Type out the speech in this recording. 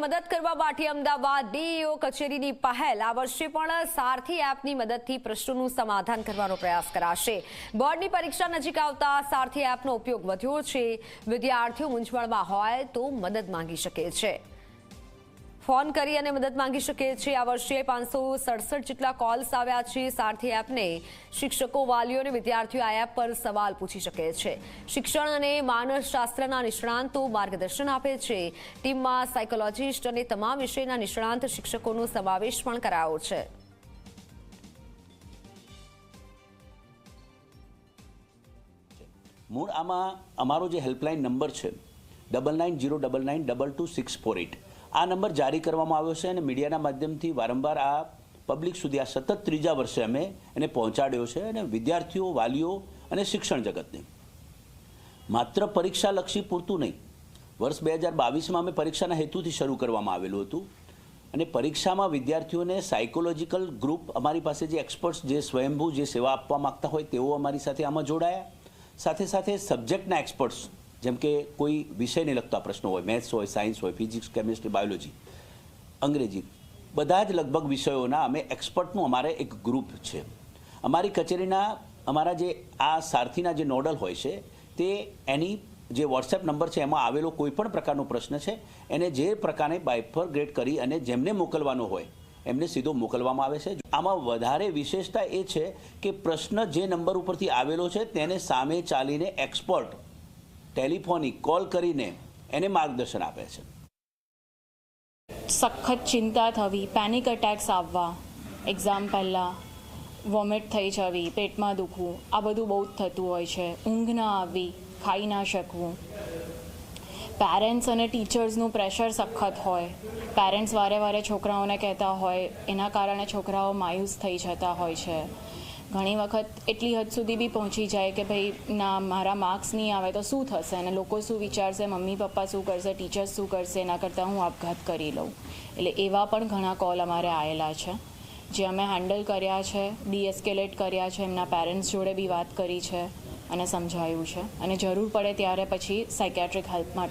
મદદ કરવા માટે અમદાવાદ ડીઈઓ કચેરીની પહેલ. આ વર્ષે પણ સારથી એપની મદદથી પ્રશ્નોનું સમાધાન કરવાનો પ્રયાસ કરાશે. બોર્ડની પરીક્ષા નજીક આવતા સારથી એપનો ઉપયોગ વધ્યો છે. વિદ્યાર્થીઓ મૂંઝવણમાં હોય તો મદદ માંગી શકે છે. ફોન કરી અને મદદ માંગી શકે છે. આ વર્ષે પાંચસો સડસઠ જેટલા કોલ્સ આવ્યા છે. સારથી એપને શિક્ષકો, વાલીઓ અને વિદ્યાર્થીઓ આ એપ પર સવાલ પૂછી શકે છે. શિક્ષણ અને માનસશાસ્ત્રના નિષ્ણાંતો માર્ગદર્શન આપે છે. ટીમમાં સાયકોલોજીસ્ટ અને તમામ વિષયના નિષ્ણાંત શિક્ષકોનો સમાવેશ પણ કરાયો છે. મૂળ આમાં અમારો જે હેલ્પલાઇન નંબર છે double nine zero double nine double two six four eight આ નંબર જારી કરવામાં આવ્યો છે અને મીડિયાના માધ્યમથી વારંવાર આ પબ્લિક સુધી આ સતત ત્રીજા વર્ષે અમે એને પહોંચાડ્યો છે અને વિદ્યાર્થીઓ, વાલીઓ અને શિક્ષણ જગતને. માત્ર પરીક્ષાલક્ષી પૂરતું નહીં, વર્ષ બે હજાર બાવીસમાં અમે પરીક્ષાના હેતુથી શરૂ કરવામાં આવેલું હતું. અને પરીક્ષામાં વિદ્યાર્થીઓને સાયકોલોજીકલ ગ્રુપ અમારી પાસે જે એક્સપર્ટ્સ જે સ્વયંભૂ જે સેવા આપવા માગતા હોય તેઓ અમારી સાથે આમાં જોડાયા. સાથે સાથે સબ્જેક્ટના એક્સપર્ટ્સ જેમ કે કોઈ વિષયને લગતા પ્રશ્નો હોય મેથ્સ હોય સાયન્સ હોય ફિઝિક્સ કેમિસ્ટ્રી બાયોલોજી અંગ્રેજી, બધા જ લગભગ વિષયોના અમે એક્સપર્ટનું અમારે એક ગ્રુપ છે. અમારી કચેરીના, અમારા જે આ સારથીના જે નોડલ હોય છે, તે એની જે વોટ્સએપ નંબર છે, એમાં આવેલો કોઈ પણ પ્રકારનો પ્રશ્ન છે, એને જે પ્રકારે બાયફરગ્રેડ કરી અને જેમને મોકલવાનો હોય, એમને સીધો મોકલવામાં આવે છે. આમાં વધારે વિશેષતા એ છે કે પ્રશ્ન જે નંબર ઉપરથી આવેલો છે, તેને સામે ચાલીને એક્સપર્ટ ટેલિફોનિક કોલ કરીને એને માર્ગદર્શન આપે છે. સખત ચિંતા થવી પેનિક અટેક્સ આવવા એક્ઝામ પહેલાં વોમિટ થઈ જવી, પેટમાં દુખવું, આ બધું બહુ જ થતું હોય છે. ઊંઘ ના આવવી ખાઈ ના શકવું. પેરેન્ટ્સ અને ટીચર્સનું પ્રેશર સખત હોય. પેરેન્ટ્સ વારે વારે છોકરાઓને કહેતા હોય, એના કારણે છોકરાઓ માયુસ થઈ જતા હોય છે. ઘણી વખત એટલી હદ સુધી બી પહોંચી જાય કે ભાઈ, ના, મારા માર્ક્સ નહીં આવે તો શું થશે? અને લોકો શું વિચારશે? મમ્મી, પપ્પા શું કરશે? ટીચર્સ શું કરશે? એના કરતાં હું આપઘાત કરી લઉં. એટલે એવા પણ ઘણા કોલ અમારે આવેલા છે, જે અમે હેન્ડલ કર્યા છે, ડીએસ્કેલેટ કર્યા છે, એમના પેરેન્ટ્સ જોડે બી વાત કરી છે અને સમજાયું છે. અને જરૂર પડે ત્યારે પછી સાયકેટ્રિક હેલ્પ માટે